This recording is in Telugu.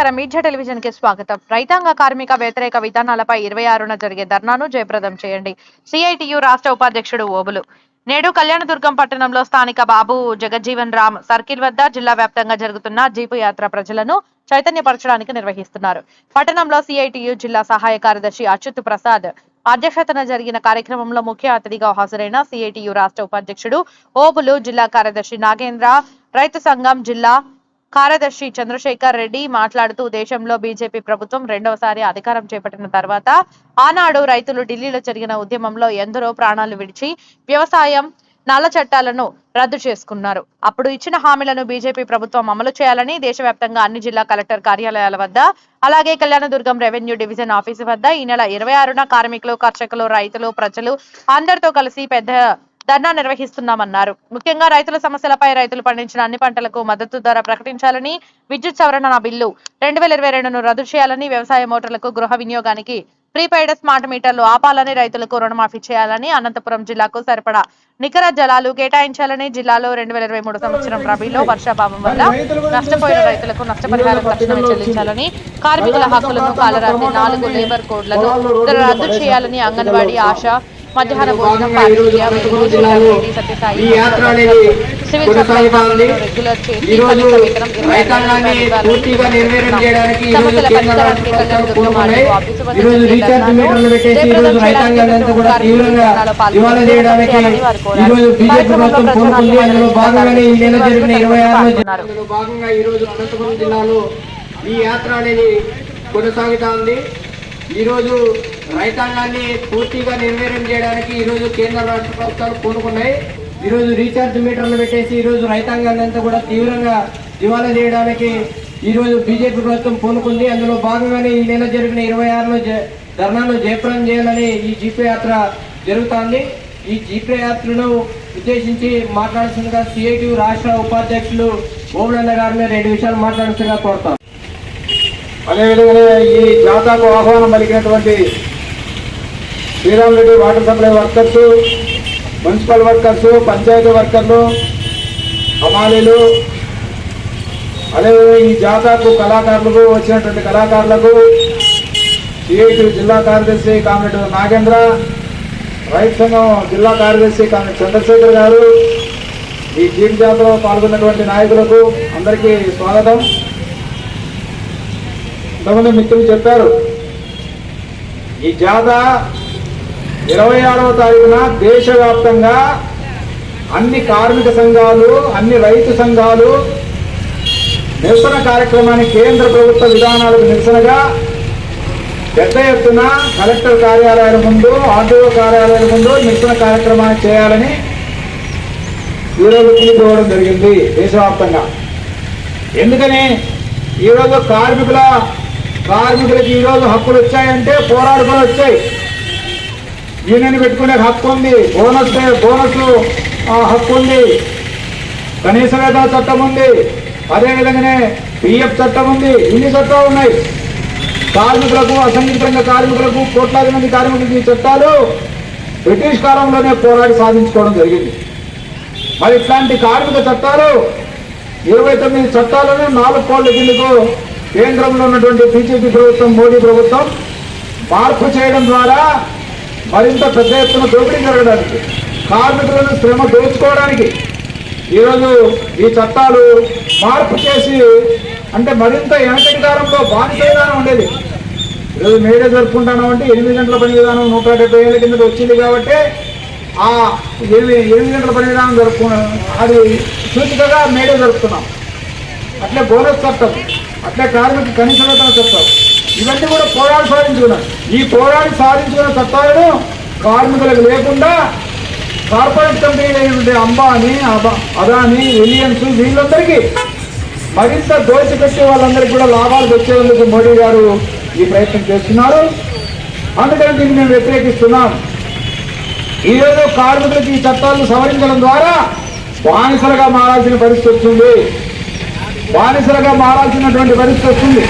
నమస్కారం. మీడియా టెలివిజన్కి స్వాగతం. రైతాంగ కార్మిక వ్యతిరేక విధానాలపై ఇరవై ఆరున జరిగే ధర్నాను జయప్రదం చేయండి. సిఐటియు రాష్ట్ర ఉపాధ్యక్షుడు ఓబులు. నేడు కళ్యాణదుర్గం పట్టణంలో స్థానిక బాబు జగజ్జీవన్ రామ్ సర్కిల్ వద్ద జిల్లా వ్యాప్తంగా జరుగుతున్న జీపు యాత్ర ప్రజలను చైతన్యపరచడానికి నిర్వహిస్తున్నారు. పట్టణంలో సిఐటియు జిల్లా సహాయ కార్యదర్శి అచ్యుత్ ప్రసాద్ అధ్యక్షతన జరిగిన కార్యక్రమంలో ముఖ్య అతిథిగా హాజరైన సిఐటియు రాష్ట్ర ఉపాధ్యక్షుడు ఓబులు జిల్లా కార్యదర్శి నాగేంద్ర రైతు సంఘం జిల్లా కార్యదర్శి చంద్రశేఖర్ రెడ్డి మాట్లాడుతూ దేశంలో బీజేపీ ప్రభుత్వం రెండవసారి అధికారం చేపట్టిన తర్వాత ఆనాడు రైతులు ఢిల్లీలో జరిగిన ఉద్యమంలో ఎందరో ప్రాణాలు విడిచి వ్యవసాయం నల్ల చట్టాలను రద్దు చేసుకున్నారు. అప్పుడు ఇచ్చిన హామీలను బీజేపీ ప్రభుత్వం అమలు చేయాలని దేశవ్యాప్తంగా అన్ని జిల్లా కలెక్టర్ కార్యాలయాల వద్ద అలాగే కళ్యాణదుర్గం రెవెన్యూ డివిజన్ ఆఫీసు వద్ద ఈ నెల ఇరవై ఆరున కార్మికులు కర్షకులు రైతులు ప్రజలు అందరితో కలిసి పెద్ద ధర్నా నిర్వహిస్తున్నామన్నారు. ముఖ్యంగా రైతుల సమస్యలపై రైతులు పండించిన అన్ని పంటలకు మద్దతు ధర ప్రకటించాలని విద్యుత్ సవరణ బిల్లు రెండు వేల ఇరవై రెండును రద్దు చేయాలని వ్యవసాయ మోటార్లకు గృహ వినియోగానికి ప్రీపెయిడ్ స్మార్ట్ మీటర్లు ఆపాలని రైతులకు రుణమాఫీ చేయాలని అనంతపురం జిల్లాకు సరిపడా నికర జలాలు కేటాయించాలని జిల్లాలో రెండు వేల ఇరవై మూడు సంవత్సరం రబీలో వర్షాభావం వల్ల నష్టపోయిన రైతులకు నష్టపరిహారం తక్షణమే చెల్లించాలని కార్మికుల హక్కులను కాలరాత్రి నాలుగు లేబర్ కోడ్లను రద్దు చేయాలని అంగన్వాడీ ఆశ మధ్యాహ్న భోజనం భాగంగా అనంతపురం జిల్లాలో ఈ యాత్ర అనేది కొనసాగుతా ఉంది. ఈరోజు రైతాంగాన్ని పూర్తిగా నిర్వీర్యం చేయడానికి ఈరోజు కేంద్ర రాష్ట్ర ప్రభుత్వాలు పూనుకున్నాయి ఈ రోజు రీఛార్జ్ మీటర్లు పెట్టేసి ఈ రోజు రైతాంగాన్ని అంతా కూడా తీవ్రంగా దివాలా చేయడానికి ఈరోజు బీజేపీ ప్రభుత్వం పూనుకుంది అందులో భాగంగానే ఈ నెల జరిగిన ఇరవై ఆరులో జ- ధర్నాను జయప్రదం చేయాలని ఈ జీపే యాత్ర జరుగుతోంది. ఈ జీపే యాత్రను ఉద్దేశించి మాట్లాడుతుండగా సిఐటి రాష్ట్ర ఉపాధ్యక్షులు ఓమనంద గారిని రెండు విషయాలు మాట్లాడుతుండగా కోరుతాం. అదేవిధంగా ఈ జాతాకు ఆహ్వానం పలికినటువంటి Sriram Reddy water supply workers municipal workers panchayat వర్కర్లు హమాలీలు అదేవిధంగా ఈ జాతాకు కళాకారులకు వచ్చినటువంటి కళాకారులకు సిఐటి జిల్లా కార్యదర్శి కామ్రేడ్ నాగేంద్ర రైతు సంఘం జిల్లా కార్యదర్శి కామ్రేడ్ చంద్రశేఖర్ గారు ఈ జీప్ జాతరలో పాల్గొన్నటువంటి నాయకులకు అందరికీ స్వాగతం. ఇంతకుముందు మిత్రులు చెప్పారు ఈ జాథ ఇరవై ఆరవ తారీఖున దేశవ్యాప్తంగా అన్ని కార్మిక సంఘాలు అన్ని రైతు సంఘాలు నిరసన కార్యక్రమాన్ని కేంద్ర ప్రభుత్వ విధానాలకు నిరసనగా పెద్ద ఎత్తున కలెక్టర్ కార్యాలయాల ముందు ఆర్డీఓ కార్యాలయాల ముందు నిరసన కార్యక్రమాన్ని చేయాలని ఈరోజు తీసుకోవడం జరిగింది దేశవ్యాప్తంగా. ఎందుకని? ఈరోజు కార్మికుల కార్మికులకు ఈరోజు హక్కులు వచ్చాయంటే పోరాడుకొని వచ్చాయి. యూనియన్ పెట్టుకునే హక్కు ఉంది బోనస్ బోనస్లు హక్కు ఉంది. కనీస వేతన చట్టం ఉంది అదేవిధంగానే పిఎఫ్ చట్టం ఉంది ఇన్ని చట్టాలు ఉన్నాయి. కార్మికులకు అసంఘటితంగా కార్మికులకు కోట్లాది మంది కార్మికులకు ఈ చట్టాలు బ్రిటిష్ కాలంలోనే పోరాడి సాధించుకోవడం జరిగింది. మరి ఇట్లాంటి కార్మిక చట్టాలు ఇరవై తొమ్మిది చట్టాలను నాలుగు కోట్ల కిందకు కేంద్రంలో ఉన్నటువంటి బీజేపీ ప్రభుత్వం మోడీ ప్రభుత్వం మార్పు చేయడం ద్వారా మరింత పెద్ద ఎత్తున దోపిడీ జరగడానికి కార్మికులను శ్రమ దోచుకోవడానికి ఈరోజు ఈ చట్టాలు మార్పు చేసి అంటే మరింత వెనకటి కాలంలో బానిస విధానం ఉండేది. ఈరోజు మేడే జరుపుకుంటాను అంటే ఎనిమిది గంటల పని విధానం నూట డెబ్బై ఏళ్ళ కింద వచ్చింది కాబట్టి ఆ ఎనిమిది ఎనిమిది గంటల పని విధానం జరుపుకున్నాం అది సూచికగా మేడే జరుపుతున్నాం. అట్లే బోనస్ చట్టం అట్లే కార్మిక కనీస వేతన చట్టం ఇవన్నీ కూడా పోరాడి సాధించుకున్నాం. ఈ పోరాడి సాధించుకున్న చట్టాలను కార్మికులకు లేకుండా కార్పొరేట్ కంపెనీలు అయినటువంటి అంబానీ అబా అదానీ రిలయన్స్ వీళ్ళందరికీ మరింత దోచిపెట్టి వాళ్ళందరికీ కూడా లాభాలు తెచ్చేందుకు మోడీ గారు ఈ ప్రయత్నం చేస్తున్నారు. అందుకని దీన్ని మేము వ్యతిరేకిస్తున్నాం. ఈరోజు కార్మికులకు ఈ చట్టాలను సవరించడం ద్వారా బానిసలుగా మారాల్సిన పరిస్థితి వస్తుంది బానిసలుగా మారాల్సినటువంటి పరిస్థితి వస్తుంది.